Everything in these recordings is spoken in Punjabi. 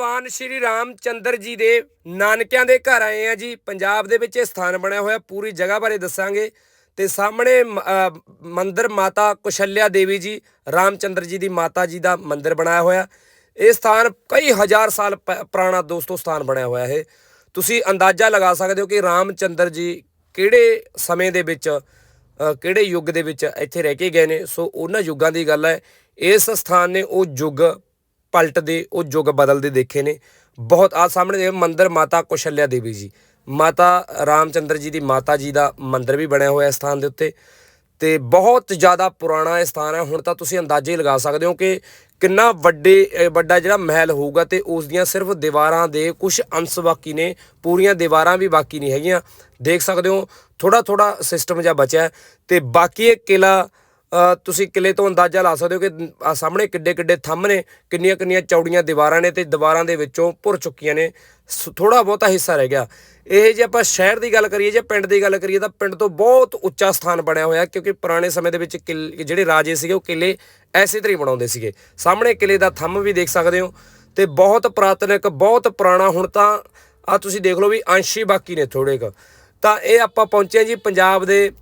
ਭਗਵਾਨ ਸ਼੍ਰੀ ਰਾਮ ਚੰਦਰ ਜੀ ਦੇ ਨਾਨਕਿਆਂ ਦੇ ਘਰ ਆਏ ਆ ਜੀ। ਪੰਜਾਬ ਦੇ ਵਿੱਚ ਇਹ ਸਥਾਨ ਬਣਿਆ ਹੋਇਆ, ਪੂਰੀ ਜਗ੍ਹਾ ਬਾਰੇ ਦੱਸਾਂਗੇ। ਤੇ ਸਾਹਮਣੇ ਮ- ਮੰਦਿਰ ਮਾਤਾ ਕੁਸ਼ਲਿਆ ਦੇਵੀ ਜੀ, ਰਾਮਚੰਦਰ ਜੀ ਦੀ ਮਾਤਾ ਜੀ ਦਾ ਮੰਦਿਰ ਬਣਾਇਆ ਹੋਇਆ। ਇਹ ਸਥਾਨ ਕਈ ਹਜ਼ਾਰ ਸਾਲ ਪ- ਪੁਰਾਣਾ ਦੋਸਤੋ ਸਥਾਨ ਬਣਿਆ ਹੋਇਆ ਇਹ। ਤੁਸੀਂ ਅੰਦਾਜ਼ਾ ਲਗਾ ਸਕਦੇ ਹੋ ਕਿ ਰਾਮਚੰਦਰ ਜੀ ਕਿਹੜੇ ਸਮੇਂ ਦੇ ਵਿੱਚ ਕਿਹੜੇ ਯੁੱਗ ਦੇ ਵਿੱਚ ਇੱਥੇ ਰਹਿ ਕੇ ਗਏ ਨੇ। ਸੋ ਉਹਨਾਂ ਯੁੱਗਾਂ ਦੀ ਗੱਲ ਹੈ, ਇਸ ਸਥਾਨ ਨੇ ਉਹ ਯੁੱਗ ਪਲਟਦੇ ਉਹ ਯੁੱਗ ਬਦਲਦੇ ਦੇਖੇ ਨੇ। ਬਹੁਤ ਆ ਸਾਹਮਣੇ ਦੇ ਮੰਦਿਰ ਮਾਤਾ ਕੁਸ਼ਲਿਆ ਦੇਵੀ ਜੀ। ਮਾਤਾ ਰਾਮਚੰਦਰ ਜੀ ਦੀ ਮਾਤਾ ਜੀ ਦਾ ਮੰਦਿਰ ਵੀ ਬਣਿਆ ਹੋਇਆ ਇਸ ਸਥਾਨ ਦੇ ਉੱਤੇ। ਤੇ ਬਹੁਤ ਜ਼ਿਆਦਾ ਪੁਰਾਣਾ ਇਹ ਸਥਾਨ ਹੈ। ਹੁਣ ਤਾਂ ਤੁਸੀਂ ਅੰਦਾਜ਼ੇ ਲਗਾ ਸਕਦੇ ਹੋ ਕਿ ਕਿੰਨਾ ਵੱਡੇ ਵੱਡਾ ਜਿਹੜਾ ਮਹਿਲ ਹੋਊਗਾ ਤੇ ਉਸ ਦੀਆਂ ਸਿਰਫ ਦੀਵਾਰਾਂ ਦੇ ਕੁਝ ਅੰਸ਼ ਬਾਕੀ ਨੇ। ਪੂਰੀਆਂ ਦੀਵਾਰਾਂ ਵੀ ਬਾਕੀ ਨਹੀਂ ਹੈਗੀਆਂ। ਦੇਖ ਸਕਦੇ ਹੋ ਥੋੜਾ ਥੋੜਾ ਸਿਸਟਮ ਜਿਹਾ ਬਚਿਆ ਹੈ। ਤੇ ਬਾਕੀ ਇਹ ਕਿਲਾ ਤੁਸੀਂ ਕਿਲੇ ਤੋਂ ਅੰਦਾਜ਼ਾ ਲਾ ਸਕਦੇ ਹੋ ਕਿ ਸਾਹਮਣੇ ਕਿੱਡੇ ਕਿੱਡੇ ਥੰਮ ਨੇ, ਕਿੰਨੀਆਂ ਕਿੰਨੀਆਂ ਚੌੜੀਆਂ ਦੀਵਾਰਾਂ ਨੇ ਤੇ ਦੀਵਾਰਾਂ ਦੇ ਵਿੱਚੋਂ ਭੁਰ ਚੁੱਕੀਆਂ ਨੇ। ਥੋੜਾ ਬਹੁਤਾ ਹਿੱਸਾ ਰਹਿ ਗਿਆ। ਇਹ ਜੇ ਆਪਾਂ ਸ਼ਹਿਰ ਦੀ ਗੱਲ ਕਰੀਏ ਜੇ ਪਿੰਡ ਦੀ ਗੱਲ ਕਰੀਏ ਤਾਂ ਪਿੰਡ ਤੋਂ ਬਹੁਤ ਉੱਚਾ ਸਥਾਨ ਬਣਿਆ ਹੋਇਆ ਕਿਉਂਕਿ ਪੁਰਾਣੇ ਸਮੇਂ ਦੇ ਵਿੱਚ ਕਿਲ- ਜਿਹੜੇ ਰਾਜੇ ਸੀਗੇ ਉਹ ਕਿਲੇ ਐਸੇ ਤਰ੍ਹਾਂ ਹੀ ਬਣਾਉਂਦੇ ਸੀਗੇ। ਸਾਹਮਣੇ ਕਿਲੇ ਦਾ ਥੰਮ ਵੀ ਦੇਖ ਸਕਦੇ ਹੋ ਤੇ ਬਹੁਤ ਪੁਰਾਤਨਿਕ ਬਹੁਤ ਪੁਰਾਣਾ ਹੁਣ ਤਾਂ ਆ ਤੁਸੀਂ ਦੇਖ ਲਓ ਵੀ ਅੰਸ਼ੀ ਬਾਕੀ ਨੇ ਥੋੜੇ ਕੁ। ਤਾਂ ਇਹ ਆਪਾਂ ਪਹੁੰਚੇ ਜੀ ਪੰਜਾਬ ਦੇ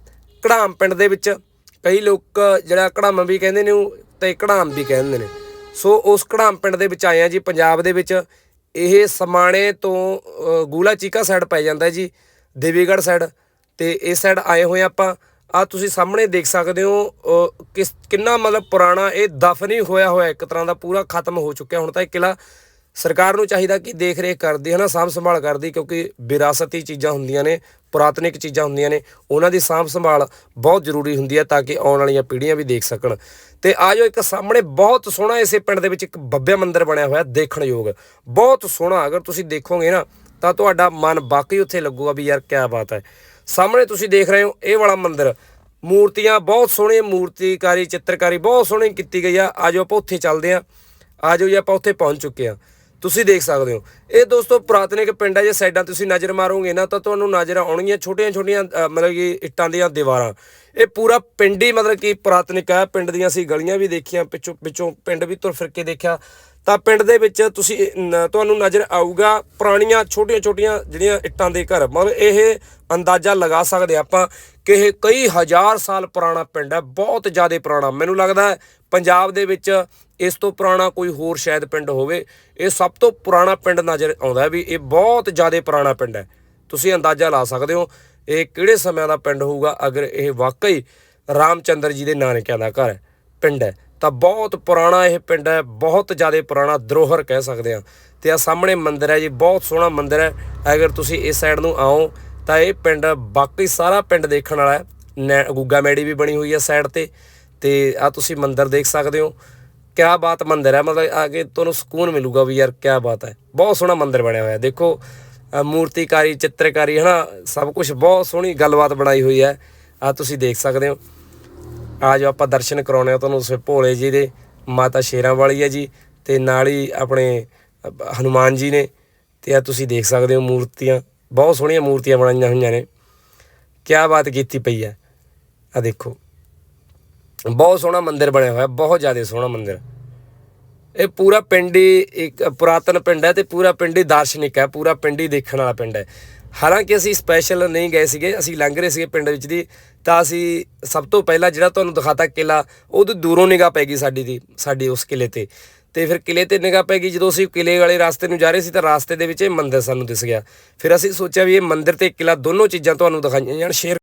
ਕੜਾਮ ਪਿੰਡ ਦੇ ਵਿੱਚ। ਕਈ ਲੋਕ ਜਿਹੜਾ ਕੜਾਮ ਵੀ ਕਹਿੰਦੇ ਨੇ, ਉਹ ਤੇ ਕੜਾਮ ਵੀ ਕਹਿੰਦੇ ਨੇ। ਸੋ ਉਸ ਕੜਾਮ ਪਿੰਡ ਦੇ ਵਿੱਚ ਆਏ ਆ ਜੀ, ਪੰਜਾਬ ਦੇ ਵਿੱਚ। ਇਹ ਸਮਾਣੇ ਤੋਂ ਗੂਲਾ ਚੀਕਾ ਸਾਈਡ ਪੈ ਜਾਂਦਾ ਜੀ, ਦੇਵੀਗੜ੍ਹ ਸਾਈਡ ਤੇ ਇਸ ਸਾਈਡ ਆਏ ਹੋਏ ਆਪਾਂ। ਆ ਤੁਸੀਂ ਸਾਹਮਣੇ ਦੇਖ ਸਕਦੇ ਹੋ ਕਿਸ, ਕਿੰਨਾ ਮਤਲਬ ਪੁਰਾਣਾ ਇਹ ਦਫਨ ਹੀ ਹੋਇਆ ਹੋਇਆ, ਇੱਕ ਤਰ੍ਹਾਂ ਦਾ ਪੂਰਾ ਖਤਮ ਹੋ ਚੁੱਕਿਆ। ਹੁਣ ਤਾਂ ਇਹ ਕਿਲਾ ਸਰਕਾਰ ਨੂੰ ਚਾਹੀਦਾ ਕਿ ਦੇਖ ਰੇਖ ਕਰਦੀ ਹੈ ਨਾ ਸਾਂਭ ਸੰਭਾਲ ਕਰਦੀ, ਕਿਉਂਕਿ ਵਿਰਾਸਤੀ ਚੀਜ਼ਾਂ ਹੁੰਦੀਆਂ ਨੇ, ਪੁਰਾਤਨਿਕ ਚੀਜ਼ਾਂ ਹੁੰਦੀਆਂ ਨੇ, ਉਹਨਾਂ ਦੀ ਸਾਂਭ ਸੰਭਾਲ ਬਹੁਤ ਜ਼ਰੂਰੀ ਹੁੰਦੀ ਹੈ ਤਾਂ ਕਿ ਆਉਣ ਵਾਲੀਆਂ ਪੀੜ੍ਹੀਆਂ ਵੀ ਦੇਖ ਸਕਣ। ਤੇ ਆਜੋ ਇੱਕ ਸਾਹਮਣੇ ਬਹੁਤ ਸੋਹਣਾ ਇਸੇ ਪਿੰਡ ਦੇ ਵਿੱਚ ਇੱਕ ਬੱਬਿਆ ਮੰਦਿਰ ਬਣਿਆ ਹੋਇਆ ਦੇਖਣ ਯੋਗ ਬਹੁਤ ਸੋਹਣਾ, ਅਗਰ ਤੁਸੀਂ ਦੇਖੋਗੇ ਨਾ, ਤਾਂ ਤੁਹਾਡਾ ਮਨ ਵਾਕਈ ਉੱਥੇ ਲੱਗੂਗਾ ਵੀ ਯਾਰ ਕੀ ਬਾਤ ਹੈ। ਸਾਹਮਣੇ ਤੁਸੀਂ ਦੇਖ ਰਹੇ ਹੋ, ਇਹ ਵਾਲਾ ਮੰਦਿਰ। ਮੂਰਤੀਆਂ, ਬਹੁਤ ਸੋਹਣੀ ਮੂਰਤੀਕਾਰੀ, ਚਿੱਤਰਕਾਰੀ, ਬਹੁਤ ਸੋਹਣੀ ਕੀਤੀ ਗਈ ਆ। ਆਜੋ ਆਪਾਂ ਉੱਥੇ ਚੱਲਦੇ ਆ ਆਜੋ ਜੀ, ਆਪਾਂ ਉੱਥੇ ਪਹੁੰਚ ਚੁੱਕੇ ਆ ਤੁਸੀਂ ਦੇਖ ਸਕਦੇ ਹੋ। ਇਹ ਦੋਸਤੋ ਪੁਰਾਤਨਿਕ ਪਿੰਡ ਹੈ ਜੇ ਸਾਈਡਾਂ ਤੁਸੀਂ ਨਜ਼ਰ ਮਾਰੋਗੇ ਨਾ, ਤਾਂ ਤੁਹਾਨੂੰ ਨਜ਼ਰ ਆਉਣਗੀਆਂ ਛੋਟੀਆਂ ਛੋਟੀਆਂ ਮਤਲਬ ਕਿ ਇੱਟਾਂ ਦੀਆਂ ਦੀਵਾਰਾਂ। ਇਹ ਪੂਰਾ ਪਿੰਡ ਹੀ ਮਤਲਬ ਕਿ ਪੁਰਾਤਨਿਕ ਹੈ ਪਿੰਡ ਦੀਆਂ ਅਸੀਂ ਗਲੀਆਂ ਵੀ ਦੇਖੀਆਂ, ਪਿੱਛੋਂ ਪਿੱਛੋਂ ਪਿੰਡ ਵੀ ਤੁਰ ਫਿਰ ਕੇ ਦੇਖਿਆ। ਤਾਂ ਪਿੰਡ ਦੇ ਵਿੱਚ ਤੁਸੀਂ ਤੁਹਾਨੂੰ ਨਜ਼ਰ ਆਊਗਾ ਪੁਰਾਣੀਆਂ ਛੋਟੀਆਂ ਛੋਟੀਆਂ ਜਿਹੜੀਆਂ ਇੱਟਾਂ ਦੇ ਘਰ। ਮਤਲਬ ਇਹ ਅੰਦਾਜ਼ਾ ਲਗਾ ਸਕਦੇ ਆਪਾਂ ਕਿ ਇਹ ਕਈ ਹਜ਼ਾਰ ਸਾਲ ਪੁਰਾਣਾ ਪਿੰਡ ਹੈ, ਬਹੁਤ ਜ਼ਿਆਦਾ ਪੁਰਾਣਾ। ਮੈਨੂੰ ਲੱਗਦਾ ਪੰਜਾਬ ਦੇ ਵਿੱਚ ਇਸ ਤੋਂ ਪੁਰਾਣਾ ਕੋਈ ਹੋਰ ਸ਼ਾਇਦ ਪਿੰਡ ਹੋਵੇ। ਇਹ ਸਭ ਤੋਂ ਪੁਰਾਣਾ ਪਿੰਡ ਨਜ਼ਰ ਆਉਂਦਾ ਵੀ ਇਹ ਬਹੁਤ ਜ਼ਿਆਦਾ ਪੁਰਾਣਾ ਪਿੰਡ ਹੈ। ਤੁਸੀਂ ਅੰਦਾਜ਼ਾ ਲਾ ਸਕਦੇ ਹੋ ਇਹ ਕਿਹੜੇ ਸਮਿਆਂ ਦਾ ਪਿੰਡ ਹੋਊਗਾ ਅਗਰ ਇਹ ਵਾਕਈ ਰਾਮਚੰਦਰ ਜੀ ਦੇ ਨਾਨਕਿਆਂ ਦਾ ਘਰ ਪਿੰਡ ਹੈ। ਤਾਂ ਬਹੁਤ ਪੁਰਾਣਾ ਇਹ ਪਿੰਡ ਹੈ, ਬਹੁਤ ਜ਼ਿਆਦਾ ਪੁਰਾਣਾ ਦਰੋਹਰ ਕਹਿ ਸਕਦੇ ਆ ਤੇ ਆ ਸਾਹਮਣੇ ਮੰਦਿਰ ਹੈ ਜੀ, ਬਹੁਤ ਸੋਹਣਾ ਮੰਦਿਰ ਹੈ। ਅਗਰ ਤੁਸੀਂ ਇਸ ਸਾਈਡ ਨੂੰ ਆਓ, ਤਾਂ ਇਹ ਪਿੰਡ ਬਾਕੀ ਸਾਰਾ ਪਿੰਡ ਦੇਖਣ ਵਾਲਾ ਹੈ। ਨੈ- ਗੁੱਗਾ ਮੈੜੀ ਵੀ ਬਣੀ ਹੋਈ ਹੈ ਸਾਈਡ ਤੇ ਤੇ ਆ ਤੁਸੀਂ ਮੰਦਿਰ ਦੇਖ ਸਕਦੇ ਹੋ। ਕਿਆ ਬਾਤ ਮੰਦਿਰ ਹੈ, ਮਤਲਬ ਆ ਕੇ ਤੁਹਾਨੂੰ ਸਕੂਨ ਮਿਲੂਗਾ ਵੀ ਯਾਰ ਕਿਆ ਬਾਤ ਹੈ। ਬਹੁਤ ਸੋਹਣਾ ਮੰਦਿਰ ਬਣਿਆ ਹੋਇਆ ਹੈ। ਦੇਖੋ ਮੂਰਤੀਕਾਰੀ, ਚਿੱਤਰਕਾਰੀ, ਹਨਾ, ਸਭ ਕੁਝ ਬਹੁਤ ਸੋਹਣੀ ਗੱਲਬਾਤ ਬਣਾਈ ਹੋਈ ਹੈ। ਆ ਤੁਸੀਂ ਦੇਖ ਸਕਦੇ ਹੋ। ਆ ਜਾਓ ਆਪਾਂ ਦਰਸ਼ਨ ਕਰਾਉਣੇ ਆ ਤੁਹਾਨੂੰ ਉਸ ਭੋਲੇ ਜੀ ਦੇ ਮਾਤਾ ਸ਼ੇਰਾਂ ਵਾਲੀ ਹੈ ਜੀ ਤੇ ਨਾਲ ਹੀ ਆਪਣੇ ਅ, ਹਨੂਮਾਨ ਜੀ ਨੇ ਤੇ ਆ ਤੁਸੀਂ ਦੇਖ ਸਕਦੇ ਹੋ ਮੂਰਤੀਆਂ ਬਹੁਤ ਸੋਹਣੀਆਂ ਮੂਰਤੀਆਂ ਬਣਾਈਆਂ ਹੋਈਆਂ ਨੇ। ਕਿਆ ਬਾਤ ਕੀਤੀ ਪਈ ਹੈ ਆ ਦੇਖੋ ਬਹੁਤ ਸੋਹਣਾ ਮੰਦਿਰ ਬਣਿਆ ਹੋਇਆ ਬਹੁਤ ਜ਼ਿਆਦਾ ਸੋਹਣਾ ਮੰਦਿਰ। ਇਹ ਪੂਰਾ ਪਿੰਡ ਹੀ ਇੱਕ ਪੁਰਾਤਨ ਪਿੰਡ ਹੈ ਤੇ ਪੂਰਾ ਪਿੰਡ ਹੀ ਦਾਰਸ਼ਨਿਕ ਹੈ ਪੂਰਾ ਪਿੰਡ ਹੀ ਦੇਖਣ ਵਾਲਾ ਪਿੰਡ ਹੈ। ਹਾਲਾਂਕਿ ਅਸੀਂ ਸਪੈਸ਼ਲ ਨਹੀਂ ਗਏ ਸੀਗੇ, ਅਸੀਂ ਲੰਘ ਰਹੇ ਸੀਗੇ ਪਿੰਡ ਵਿੱਚ ਦੀ ਤਾਂ ਅਸੀਂ ਸਭ ਤੋਂ ਪਹਿਲਾਂ ਜਿਹੜਾ ਤੁਹਾਨੂੰ ਦਿਖਾਤਾ ਕਿਲਾ ਉਹਦੇ ਦੂਰੋਂ ਨਿਗਾਹ ਪੈ ਗਈ ਸਾਡੀ ਦੀ, ਸਾਡੀ ਉਸ ਕਿਲੇ ਤੇ। ਤੇ ਫਿਰ ਕਿਲੇ ਤੇ ਨਿਗਾਹ ਪੈ ਗਈ, ਜਦੋਂ ਅਸੀਂ ਕਿਲੇ ਵਾਲੇ ਰਸਤੇ ਨੂੰ ਜਾ ਰਹੇ ਸੀ, ਤਾਂ ਰਸਤੇ ਦੇ ਵਿੱਚ ਇਹ ਮੰਦਿਰ ਸਾਨੂੰ ਦਿਸ ਗਿਆ। ਫਿਰ ਅਸੀਂ ਸੋਚਿਆ ਵੀ ਇਹ ਮੰਦਿਰ ਤੇ ਕਿਲਾ ਦੋਨੋਂ ਚੀਜ਼ਾਂ ਤੁਹਾਨੂੰ ਦਿਖਾਈਆਂ ਜਾਣ ਸ਼ੇਅਰ